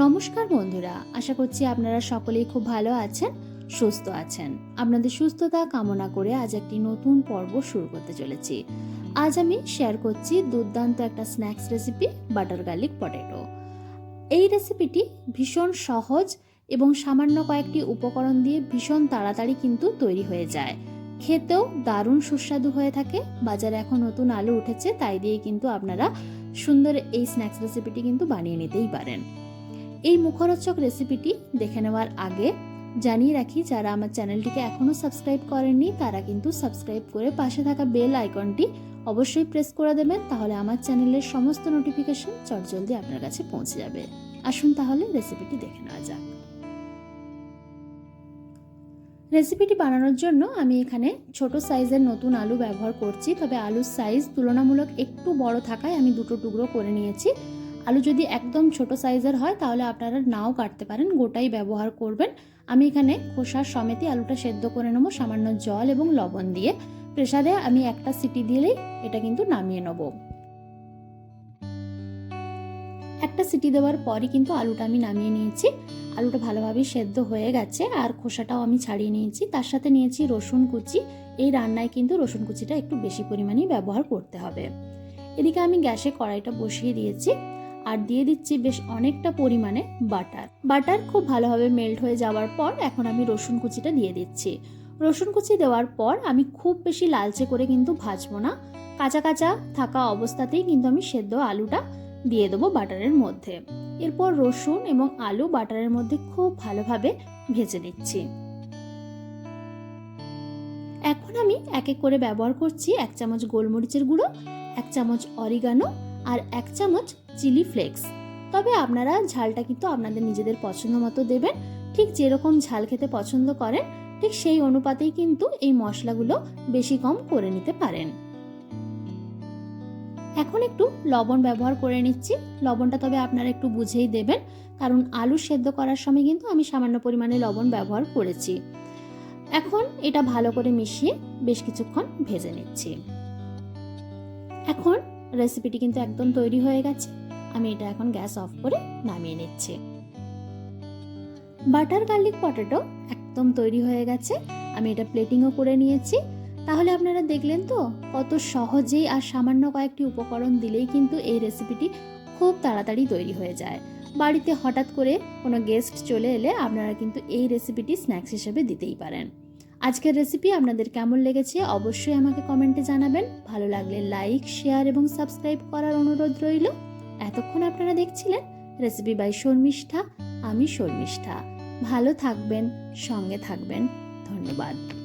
নমস্কার বন্ধুরা, আশা করছি আপনারা সকলেই খুব ভালো আছেন, সুস্থ আছেন। আপনাদের সুস্থতা কামনা করে আজ একটি নতুন পর্ব শুরু করতে চলেছি। আজ আমি শেয়ার করছি দুর্দান্ত একটা snacks recipe butter garlic potato এই রেসিপিটি ভীষণ সহজ এবং সামান্য কয়েকটি উপকরণ দিয়ে ভীষণ তাড়াতাড়ি কিন্তু তৈরি হয়ে যায়। খেতেও দারুণ সুস্বাদু হয়ে থাকে, বাজারে এখন নতুন আলু উঠেছে, তাই দিয়ে কিন্তু আপনারা সুন্দর এই স্ন্যাক্স রেসিপিটি কিন্তু বানিয়ে নিতেই পারেন। এই মুখরোচক রেসিপিটি দেখে নেওয়ার আগে জানিয়ে রাখি, যারা আমার চ্যানেলটিকে এখনও সাবস্ক্রাইব করেননি, তারা কিন্তু সাবস্ক্রাইব করে পাশে থাকা বেল আইকনটি অবশ্যই প্রেস করে দেবেন, তাহলে আমার চ্যানেলের সমস্ত নোটিফিকেশন চটজলদি আপনার কাছে পৌঁছে যাবে। আসুন তাহলে রেসিপিটি দেখে নেওয়া যাক। রেসিপিটি বানানোর জন্য আমি এখানে ছোট সাইজের নতুন আলু ব্যবহার করছি, তবে আলুর সাইজ তুলনামূলক একটু বড় থাকায় আমি দুটো টুকরো করে নিয়েছি। আলু যদি একদম ছোট সাইজের হয়, তাহলে আপনারা নাও কাটতে পারেন, গোটাই ব্যবহার করবেন। আমি এখানে খোসার সমেতই আলুটা সেদ্ধ করে নেব, সামান্য জল এবং লবণ দিয়ে। প্রেসারে আমি একটা সিটি দিলেই এটা কিন্তু নামিয়ে নেব। একটা সিটি দেওয়ার পরই কিন্তু আলুটা আমি নামিয়ে নিয়েছি। আলুটা ভালোভাবে সেদ্ধ হয়ে গেছে, আর খোসাটাও আমি ছাড়িয়ে নিয়েছি। তার সাথে নিয়েছি রসুন কুচি। এই রান্নায় কিন্তু রসুন কুচিটা একটু বেশি পরিমাণেই ব্যবহার করতে হবে। এদিকে আমি গ্যাসে কড়াইটা বসিয়ে দিয়েছি। আর দিয়ে দিচ্ছি বেশ অনেকটা পরিমাণে বাটার। বাটার খুব ভালোভাবে মেল্ট হয়ে যাওয়ার পর এখন আমি রসুন কুচিটা দিয়ে দিচ্ছি। রসুন কুচি দেওয়ার পর আমি খুব বেশি লালচে করে কিন্তু ভাজবো না। কাঁচা কাঁচা থাকা অবস্থাতেই কিন্তু আমি সেদ্ধ আলুটা দিয়ে দেবো বাটারের মধ্যে। এরপর রসুন এবং আলু বাটারের মধ্যে খুব ভালোভাবে ভেজে নিচ্ছি। এখন আমি এক এক করে ব্যবহার করছি এক চামচ গোলমরিচের গুঁড়ো, এক চামচ অরিগানো আর এক চামচ চিলি ফ্লেক্স। তবে আপনারা ঝালটা কিন্তু আপনাদের নিজেদের পছন্দ মতো দেবেন। ঠিক যেরকম ঝাল খেতে পছন্দ করেন, ঠিক সেই অনুপাতেই কিন্তু এই মশলাগুলো বেশি কম করে নিতে পারেন। এখন একটু লবণ ব্যবহার করে নিচ্ছি। লবণটা তবে আপনারা একটু বুঝেই দেবেন, কারণ আলু সেদ্ধ করার সময় কিন্তু আমি সামান্য পরিমাণে লবণ ব্যবহার করেছি। এখন এটা ভালো করে মিশিয়ে বেশ কিছুক্ষণ ভেজে নিচ্ছি। এখন রেসিপিটি কিন্তু একদম তৈরি হয়ে গেছে। আমি এটা এখন গ্যাস অফ করে নামিয়ে নিচ্ছি। বাটার গার্লিক পটেটো একদম তৈরি হয়ে গেছে। আমি এটা প্লেটিংও করে নিয়েছি। তাহলে আপনারা দেখলেন তো, কত সহজেই আর সামান্য কয়েকটি উপকরণ দিলেই কিন্তু এই রেসিপিটি খুব তাড়াতাড়ি তৈরি হয়ে যায়। বাড়িতে হঠাৎ করে কোনো গেস্ট চলে এলে আপনারা কিন্তু এই রেসিপিটি স্ন্যাক্স হিসেবে দিতেই পারেন। আজকের রেসিপি আপনাদের কেমন লেগেছে অবশ্যই আমাকে কমেন্টে জানাবেন। ভালো লাগলে লাইক শেয়ার এবং সাবস্ক্রাইব করার অনুরোধ রইল। এতক্ষণ আপনারা দেখছিলেন রেসিপি বাই শর্মিষ্ঠা, আমি শর্মিষ্ঠা। ভালো থাকবেন, সঙ্গে থাকবেন। ধন্যবাদ।